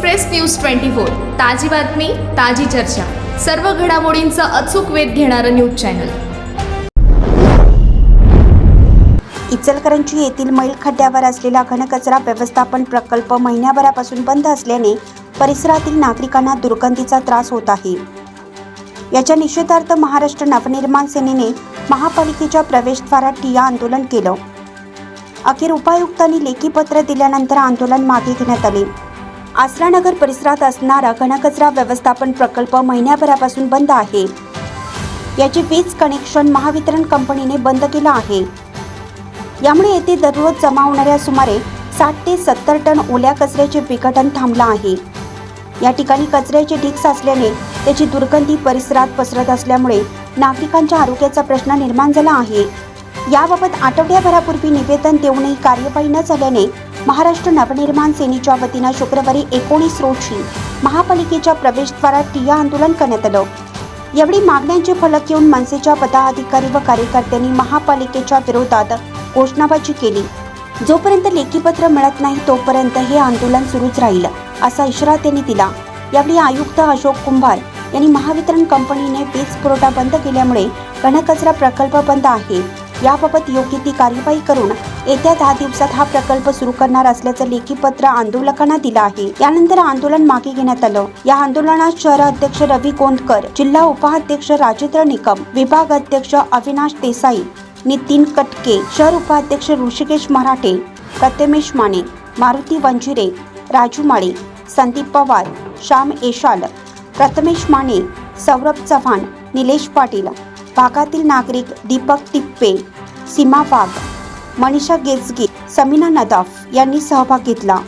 Express news twenty four. ताजी बातमी ताजी चर्चा. सर्व घडामोडींचा अचूक वेध घेणारं न्यूज चॅनल. इचलकरंजी येथील मैल खड्ड्यावर असलेला घनकचरा व्यवस्थापन प्रकल्प महिन्याभरापासून बंद असल्याने परिसरातील नागरिकांना दुर्गंधीचा त्रास होत आहे. याच्या निषेधार्थ महाराष्ट्र नवनिर्माण सेनेने महापालिकेच्या प्रवेशद्वारात ठिया आंदोलन केलं. अखेर उपायुक्तांनी लेखी पत्र दिल्यानंतर आंदोलन मागे घेण्यात आले. आसरानगर परिसरात असणारा घनकचरा व्यवस्थापन प्रकल्प महिन्याभरापासून बंद आहे. याचे वीज कनेक्शन महावितरण कंपनीने बंद केलं आहे. यामुळे येथे दररोज जमा होणाऱ्या सुमारे साठ ते सत्तर टन ओल्या कचऱ्याचे विघटन थांबलं आहे. या ठिकाणी कचऱ्याचे ढीग साचल्याने त्याची दुर्गंधी परिसरात पसरत असल्यामुळे नागरिकांच्या आरोग्याचा प्रश्न निर्माण झाला आहे. याबाबत आठवड्याभरापूर्वी निवेदन देऊनही कार्यवाही न झाल्याने महाराष्ट्र नवनिर्माण सेनेच्या वतीनं शुक्रवारी एकोणीस रोजी महापालिकेच्या प्रवेशद्वारात ठिय्या आंदोलन करण्यात आलं. यावेळी मागण्यांचे फलक येऊन मनसेच्या पदाधिकारी व कार्यकर्त्यांनी महापालिकेच्या विरोधात घोषणाबाजी केली. जोपर्यंत लेखीपत्र मिळत नाही तोपर्यंत हे आंदोलन सुरूच राहील असा इशारा त्यांनी दिला. यावेळी आयुक्त अशोक कुंभार यांनी महावितरण कंपनीने वीज पुरवठा बंद केल्यामुळे घनकचरा प्रकल्प बंद आहे. याबाबत योग्य ती कार्यवाही करून येत्या दहा दिवसात हा प्रकल्प सुरू करणार असल्याचं लेखी पत्र आंदोलकांना दिलं आहे. यानंतर आंदोलन मागे घेण्यात आलं. या आंदोलनात शहर अध्यक्ष रवी गोंदकर जिल्हा उपाध्यक्ष राजेंद्र निकम विभाग अध्यक्ष अविनाश देसाई नितीन कटके शहर उपाध्यक्ष ऋषिकेश मराठे प्रथमेश माने मारुती वंजिरे राजू माळे संदीप पवार श्याम एशाल प्रथमेश माने सौरभ चव्हाण निलेश पाटील भागातील नागरिक दीपक टिप्पे सीमा वाघ मनीषा गेजगे समीना नदाफ यांनी सहभाग घेतला.